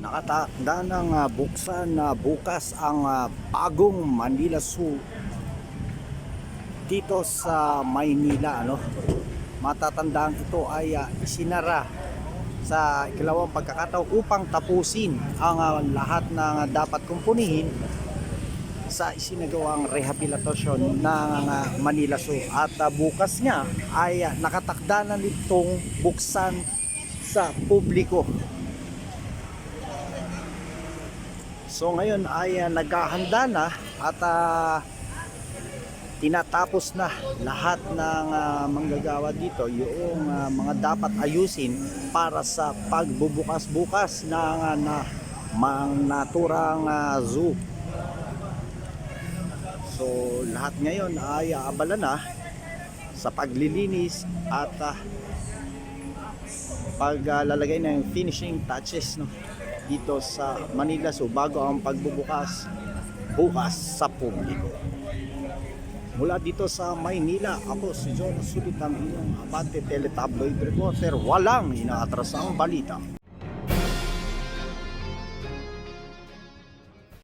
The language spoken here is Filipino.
Nakatakda ng ah, buksan na bukas ang ah, bagong Manila Zoo dito sa Maynila ano. Matatandaan ito ay ah, isinara sa ikalawang pagkakataon upang tapusin ang ah, lahat ng ah, dapat kumpunihin sa isinagawang rehabilitasyon ng ah, Manila Zoo at ah, bukas nga ay ah, nakatakda na nitong buksan sa publiko. So ngayon ay uh, naghahanda na at ah, tinatapos na lahat ng ah, manggagawa dito yung ah, mga dapat ayusin para sa pagbubukas-bukas ng uh, na, mang naturang ah, zoo. So lahat ngayon ay abala na sa paglilinis at ah, paglalagay ng finishing touches no dito sa Manila so bago ang pagbubukas bukas sa publiko. Mula dito sa Maynila, ako si John Sulit ang inyong abante teletabloid reporter. Walang inaatrasang balita.